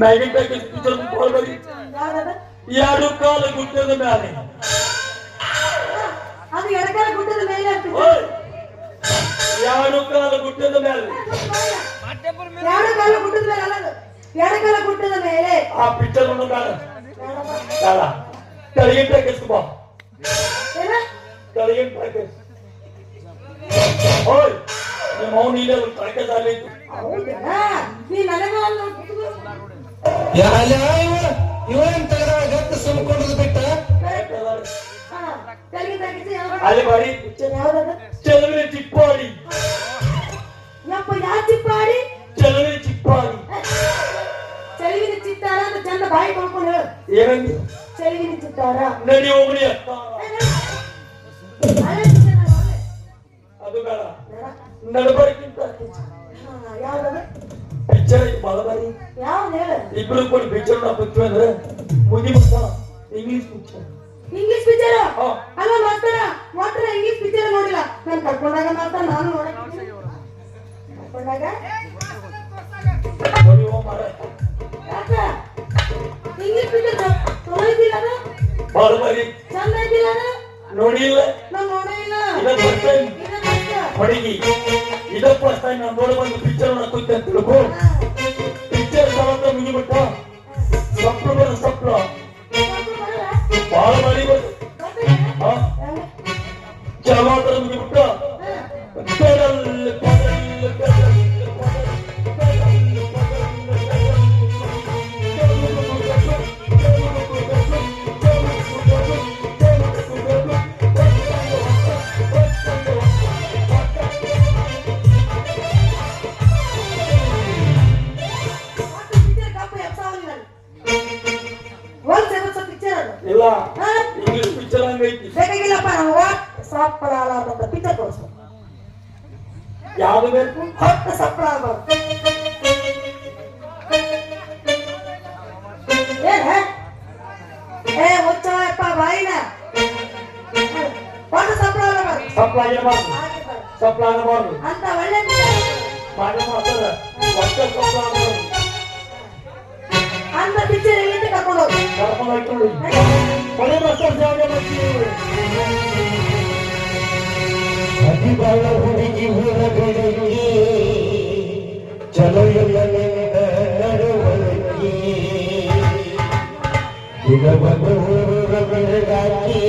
ಮ್ಯಾಗಿನ package picture ಯಾವ್ದದ ಎರಡು ಕಾಲ ಗುಡ್ಡದ ಮ್ಯಾಲೆ ಅದು ಎಡಕಾಲ ಗುಡ್ಡದ ಮೇಲೆ ಎರಡು ಕಾಲ ಗುಡ್ಡದ ಮೇಲೆ. ಎರಡು ಕಾಲು ಗುಡ್ಡದ ಮೇಲೆ ಅಲ್ಲ ಅದು. ಎಡಕಾಲ ಗುಡ್ಡದ ಮೇಲೆ. ಆ ಪಿಕ್ಚರ್ ಒಂದು ಬೇಡ. ಬೇಡ. ಪ್ಯಾಕೇಜ್ ಬಾ. ಪ್ಯಾಕೇಜ್ ಓಯ್. ನಿಮ್ಮ ಅವ್ನು ಇಲ್ಲ ಪ್ಯಾಕೇಜ್ ಅಲ್ಲಿ ಹೌದಾ ನೀ ನನಗ ಒಂದು ಯಾಲ ಇವ ಇವೇನ್ ತೆಗೆದ ಗತ್ತ ಸುಮ್ಕೊಂಡ್ರದ್ ಬಿಟ್ಟ ಹಾ, ತೆಲುಗಿನ ಪ್ಯಾಕೇಜ್ ಯಾವ್ದು? ಅಲ್ಲಿ ಬಾರಿ ಪಿಕ್ಚರ್ ಯಾವ್ದದ ಚೆಲುವೆ ಚಿಪ್ಪಾಡಿ ಯಪ್ಪ ಯಾವ ಚಿಪ್ಪಾಡಿ ಚೆಲುವೆ ಚಿಪ್ಪಾಡಿ ಚೆಲುವಿನ ಚಿತ್ತಾರ ಅಂತ ಚಂದ ಬಾಯಿ ಮಾಡ್ಕೊಂಡು ಹೇಳು ಏನಂದಿ ಚೆಲುವಿನ ಚಿತ್ತಾರ ನಡಿ ಹೋಗ್ರಿ ಅಕ್ಕ ಹಳೆ ಚಿತ್ತಾರ ಒಳ್ಳೆ. ಅದು ಬೇಡ ಬೇಡ. ಪಿಕ್ಚರ್ ಐತಿ ಬಾಳ ಬಾರಿ ಯಾವ್ದು ಹೇಳು ಇಬ್ರು ಕೂಡ ಪಿಕ್ಚರ್ ನೋಡ್ಬೇಕು ಅಂದ್ರೆ ಮುಗಿ ಮಕ್ಕ ಇಂಗ್ಲಿಷ್ ಪಿಕ್ಚರ್ ಇಂಗ್ಲಿಷ್ ಪಿಕ್ಚರ್. ಅಲ್ಲ ಮಾಸ್ತರ ಮಾತ್ರ ಇಂಗ್ಲಿಷ್ ಪಿಕ್ಚರ್ ನೋಡಿಲ್ಲ. ನಾನು ಕರ್ಕೊಂಡಾಗ ಮಾತ್ರ ನಾನು ನೋಡಕ್ ಕರ್ಕೊಂಡಾಗ? ನೋಡಿ ಹೋಗ್ ಮಾರ ಯಾಕ? ಇಂಗ್ಲಿಷ್ ಪಿಕ್ಚರ್ ಚಂದ ಅದು? ನೋಡಿಲ್ಲ. ನಾನು ನೋಡಿಲ್ಲ ಇಲ್ಲ. ಇದ ಫಸ್ಟ್ ಟೈಮ್ ಇದ first. ಹೊಡಿಗಿ. ಇದ ಫಸ್ಟ್ ನಾನು ನೋಡಿ ಬಂದು ಪಿಕ್ಚರ್ ಅಂತ ತಿಳ್ಕೊ. ಇಲ್ಲ? ಇಂಗ್ಲಿಷ್ ಪಿಕ್ಚರ್ ಹಂಗೈತಿ ಸರಿಗಿಲ್ಲಪ್ಪ ನಮ್ಗ ಸಪ್ಪಳ ಅಂತ ಪಿಕ್ಚರ್ ತೋರಿಸು ಯಾವ್ದು ಬೇಕು? ಹೊಟ್ಟ ಸಪ್ಪಳ ಆಗ್ಬಾರ್ದು? ಏ ಮುಚ್ಚಪ್ಪ ಬಾಯಿನ. ಸಪ್ಪಳ ಆಗಬಾರ್ದು ಆಗಬಾರ್ದು ಅಂತ ಒಳ್ಳೆ ಮಾಡಿ ಮಾಡ್ತಾರೆ ಆಗಬಾರ್ದು ಅಂತ ಪಿಕ್ಚರ್ ಎಲ್ಲಿಂದ ಕರ್ಕೊಂಡು ಹೋಗಿ ಕರ್ಕೊಂಡು அதிபல உருகி உலகெடுங்கி ಚಲುಯುಲ ನಿನ್ನ ನಡುವಳಿಕೆ ಇಡಬದು ಉರುಗ ಬೆಳಗಾಕಿ